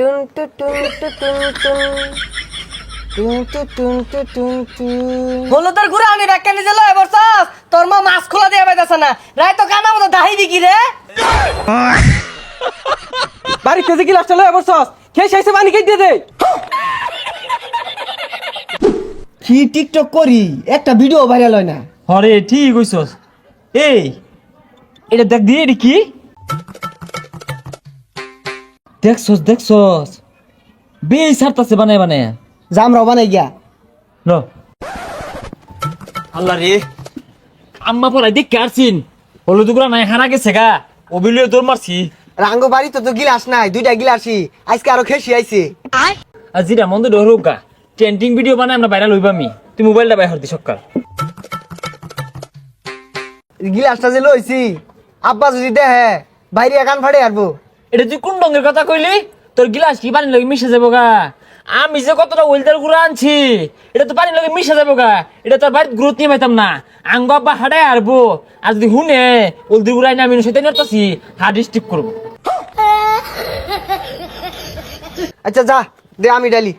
টুন টু টুন টু টুন টুন টুন টু টুন টু টুন টুন হলুদের গুড়া আনি নিজে লয় বসছস তোর মা মাছ খোলা দিয়ে না। রাই তো কানা মতো দাহি দিকি রে। বাড়ির থেকে গিলাসটা লয়ে বসছস খেয়ে শেষে পানি খেয়ে দিয়ে দে। কি টিকটক করি? একটা ভিডিও ভাইরাল হয় না। হরে ঠিক কইছস। এই এটা দেখ দিয়ে এটি কি? দেখছস দেখছস। বেশ সারতাছে বানায় বানায় জামরাও বানাই গিয়া। ল। আল্লাহ রে। আম্মা পড়াই দেখ কারছিন হলুদগুলা নাই হারা গেছে গা। অবিলিয়ে দৌড় মারছি। রাঙ্গ বাড়ি তো তো গিলাস নাই দুইটা গিলাসই আজকে আরও খেসি আইছে। আর জিরা মন্দ ডরুক গা। ট্রেন্ডিং ভিডিও বানায় আমরা ভাইরাল হইবা আমি। তুই মোবাইলটা বাইর দি সকাল। গিলাসটা যে লইছি আব্বা যদি দেহে বাইরে কান ফাড়ে আরবো এটা তুই কোন রঙের কথা কইলি? তোর গিলাস কি পানি লাগে মিশে যাব গা? আমি যে কতটা ওয়েলদারগুলো আনছি এটা তো পানি লাগে মিশে যাব গা। এটা তোর বাড়িতে গুরুত্ব নিয়ে পাইতাম না। আঙ্গ আব্বা হাডায় আরবো আর যদি হুনে ওলদি গুড়াই না আমি সেটা নিয়ে হার্ড স্টিপ করব। আচ্ছা যা দে আমি ডালি।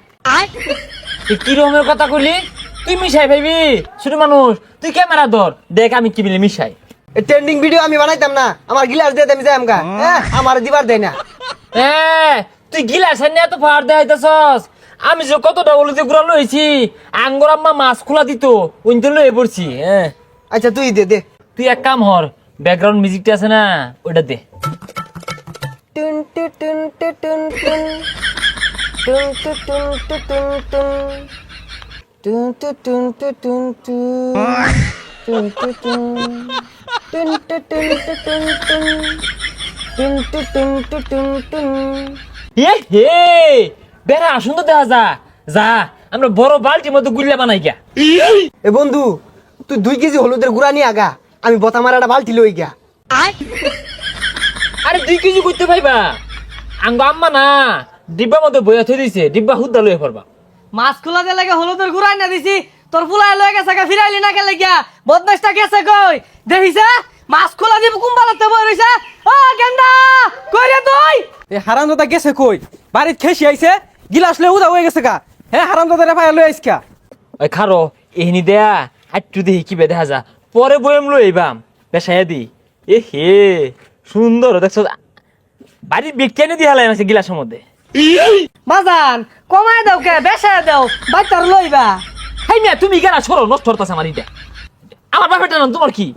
তুই কি রকমের কথা কইলি? তুই মিশাই ভাইবি ছোট মানুষ। তুই ক্যামেরা ধর দেখ আমি কি মিলে মিশাই। ট্রেন্ডিং ভিডিও আমি বানাইতাম না। আমার গিলাস দিয়ে আমি যাই আমকা হ্যাঁ আমার দিবার দেয় না। এ তুই গিলাস নিয়ে এত ফার দেখাইতেছস আমি যে কতটা ওলদি গুড়া লইছি আঙ্গর আম্মা মাছ খোলা দিত ওইতে লয়ে পড়ছি হ্যাঁ আচ্ছা তুই দে দে। তুই এক কাম হর ব্যাকগ্রাউন্ড মিউজিকটা আছে না ওটা দে। টুন টু টুন টু টুন টুন। টুন টু টুন টু টুন টুন। টুন টু টুন টু টুন টুন টুন টু টুন। টুন টু টুন টু টুন টুন টুন টু টুন টু টুন টুন এ হে বেড়া সুন্দর দেখা যা। যা আমরা বড় বালতির মধ্যে গুল্লা বানাই গিয়া। এ বন্ধু তুই দুই কেজি হলুদের গুড়া নিয়ে আগা। আমি বতা মারাটা বালতি লই গিয়া। আরে দুই কেজি করতে পাইবা? আঙ্গ আম্মা না ডিব্বার মধ্যে বইয়া থই দিছে ডিব্বা হুদ্দা লয়ে পড়বা। মাছ খোলা দিয়ে লাগে হলুদের গুড়াই না দিছি তোর ফুলাই লয়ে গেছে গা ফিরাইলি না গেলে গিয়া। বদমাসটা গেছে কই? দেখিছে? মাছ খোলা দিব কুম্বালাতে বই রইছে? ও গেন্দা! কই রে তুই? এ হারাম দাদা গেছে কই? বাড়ির খেসি আইছে গিলাস লয়ে উদা হয়ে গেছে গা। হ্যাঁ হারাম দাদা রে পায়ে লয়ে আইস কা। ওই খারো এহিনি দেয়া হাইটু দেখি কি দেখা যা। পরে বইম লই আইবাম বেসাইয়া দি। এ হে সুন্দর দেখছ? বাড়ির বিজ্ঞানী দিয়ে হালাই আছে গিলাসের মধ্যে। বাজান কমায় দাও কে বেসা দাও বাচ্চার লইবা। হাই মিয়া তুমি গেলা সরো নষ্ট হতাছে আমার ইটা। আমার বাপেটা না তোমার কি?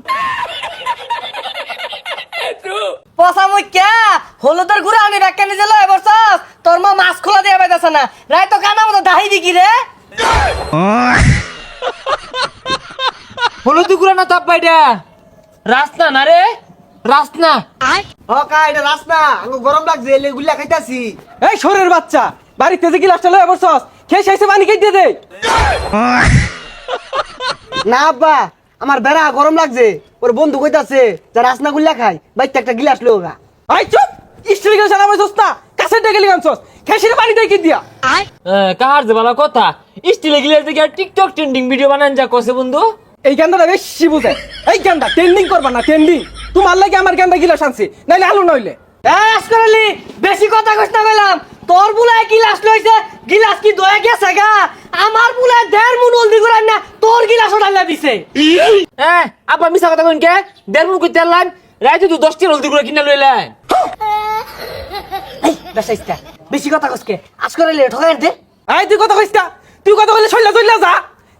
পচা মুখ্যা হলুদের গুড়া আনি ব্যাখ্যা নিজে লয় বসছস। তোর মা মাছ খোলা দিয়ে পাইতাছ না। রাই তো কানা মতো দাহি দিকি রে। হলুদ গুড়া না তাপ বাইডা রাস্তা না রে? রাস্তা। ও কা এটা আমি গরম লাগছে এলে গুল্লা খাইতাছি। এই শরীর বাচ্চা বাড়ির থেকে গিলাসটা লয়ে বসছস খেয়ে শেষে পানি খেয়ে দিয়ে দে? না আব্বা আমার বেড়া গরম লাগছে। ওর বন্ধু কইতাছে যা রাসনা গুল্লা খাই বাইতে একটা গিলাস লোগা আই চুপ! স্টিল গিলাস আনাবে সস্তা কাছে ডেকে লিগামছস খেয়ে পানি দিয়ে কি দিয়া? কাহার যে বলা কথা? স্টিলে গিলে দেখি আর টিকটক ট্রেন্ডিং ভিডিও বানান যা কসে বন্ধু। এই গান্দাটা বেশি বুঝে। এই গান্ডা ট্রেন্ডিং করবা না ট্রেন্ডিং তোমার লাগে আমার গান্ডা গিলাস আনছি নাইলে আলু নইলে। করলি বেশি কথা কইছ না কইলাম। তোর বুলায় গিলাস লইছে গিলাস কি দয়ে গেছে গা? আমার বুলায় দেড় মুন হলদি গুড়াই না তোর গিলাস ওটাইলা দিছে। হ্যাঁ আবার মিশা কথা কইন কে? দেড় মুখ কইতে আনলাম রাইতে তুই দশটি হলদি গুলো কিনা লইলেন বেশাইস্তা বেশি কথা কইছকে আজ করে লে ঠকাই দে। আই তুই কথা কইস না তুই কথা কইলে চললা চললা যা।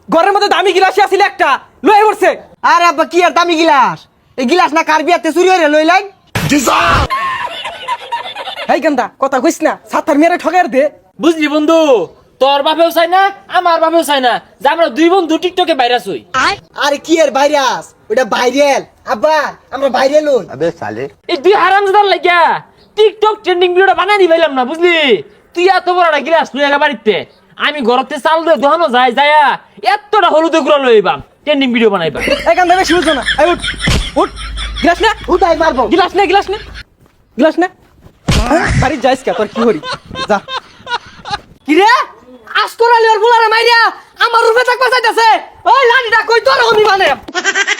ঘরের মধ্যে দামি গিলাসই আছিল একটা লয়ে পড়ছে। আর আব্বা কি আর দামি গিলাস? এই গিলাস না কার বিয়াতে চুরি হয়ে লই লাইন এই গান্দা কথা কইস না সাতার মেরে ঠগার দে। বুঝলি বন্ধু? তোর বাপেও চাই না আমার বাপেও চাই না। যে আমরা দুই বন্ধু টিকটকে ভাইরাস হই আরে কি আর ভাইরাস ওটা ভাইরাল। আব্বা আমরা ভাইরাল হই। এই দুই হারাম জাদার লাগিয়া টিকটক ট্রেন্ডিং ভিডিওটা বানাই দি পাইলাম না বুঝলি? তুই এত বড় একটা গিলাস তুই একা বাড়িতে আমি ঘরতে চাল দিয়ে দোহানো যাই যায়া এতটা হলুদ গুঁড়া লইবাম ট্রেন্ডিং ভিডিও বানাইবা। এই গান্দা বেশি বুঝো না। উঠ উঠ। গিলাস না। উঠাই মারবো গিলাস নে গিলাস নে। গিলাস নে। বাড়ি যাইস কে? তোর কি হরি যা। করে? লিওর বুলারে মাইরা আমার রূপে থাকবা চাইতাছে ওই লাঠিটা কই তোর অভিমানে? মানে